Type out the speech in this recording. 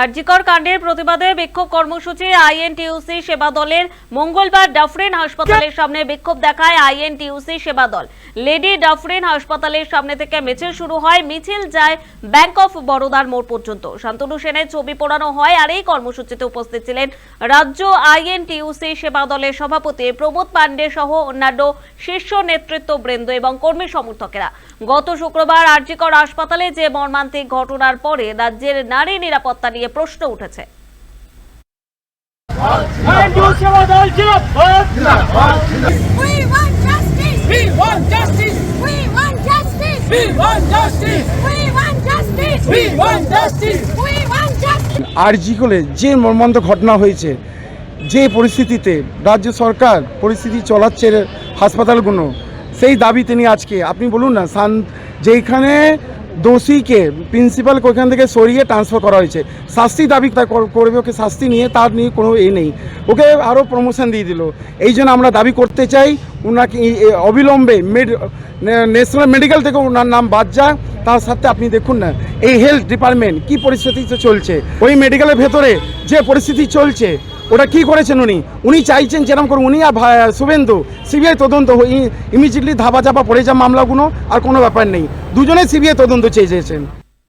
আরজিকর কাণ্ডের প্রতিবাদে বিক্ষোভ কর্মসূচি আইএনটিইউসি সেবা দলের মঙ্গলবার ডাফরিন হাসপাতালের সামনে বিক্ষোভ দেখায় আইএনটিইউসি সেবা দল। লেডি ডাফরিন হাসপাতালের সামনে থেকে মিছিল শুরু হয়, মিছিল যায় ব্যাংক অফ বরোদার মোড় পর্যন্ত। শান্তনু সেনের ছবি পোড়ানো হয় আর এই কর্মসূচিতে উপস্থিত ছিলেন রাজ্য আইএনটিইউসি সেবা দলের সভাপতি প্রমোদ পাণ্ডে সহ অন্যান্য শীর্ষ নেতৃত্ববৃন্দ এবং কর্মী সমর্থকেরা। গত শুক্রবার আরজিকর হাসপাতালে যে মর্মান্তিক ঘটনার পরে রাজ্যের নারী নিরাপত্তা নিয়ে প্রশ্ন উঠেছে। আরজি করে যে মর্মান্ত ঘটনা হয়েছে যে পরিস্থিতিতে রাজ্য সরকার পরিস্থিতি চলাচ্ছে হাসপাতালগুলো সেই দাবি তিনি আজকে আপনি বলুন না সান যেখানে দোষীকে প্রিন্সিপালকে ওখান থেকে সরিয়ে ট্রান্সফার করা হয়েছে। শাস্তি দাবি করবে ওকে শাস্তি নিয়ে, তার নিয়ে কোনো এ নেই। ওকে আরও প্রমোশন দিয়ে দিল। এই জন্য আমরা দাবি করতে চাই ওনাকে অবিলম্বে মেড ন্যাশনাল মেডিকেল থেকে ওনার নাম বাদ যায় তার সাথে আপনি দেখুন না, এই হেলথ ডিপার্টমেন্ট কি পরিস্থিতিতে চলছে। ওই মেডিকেলের ভেতরে যে পরিস্থিতি চলছে ওটা কি করেছেন উনি? উনি চাইছেন যেরকম করে উনি আর শুভেন্দু, সিবিআই তদন্ত ইমিডিয়েটলি ধাপা চাপা পড়ে যা মামলাগুলো, আর কোনো ব্যাপার নেই। দুজনে সিবিআই তদন্ত চেয়েছেন।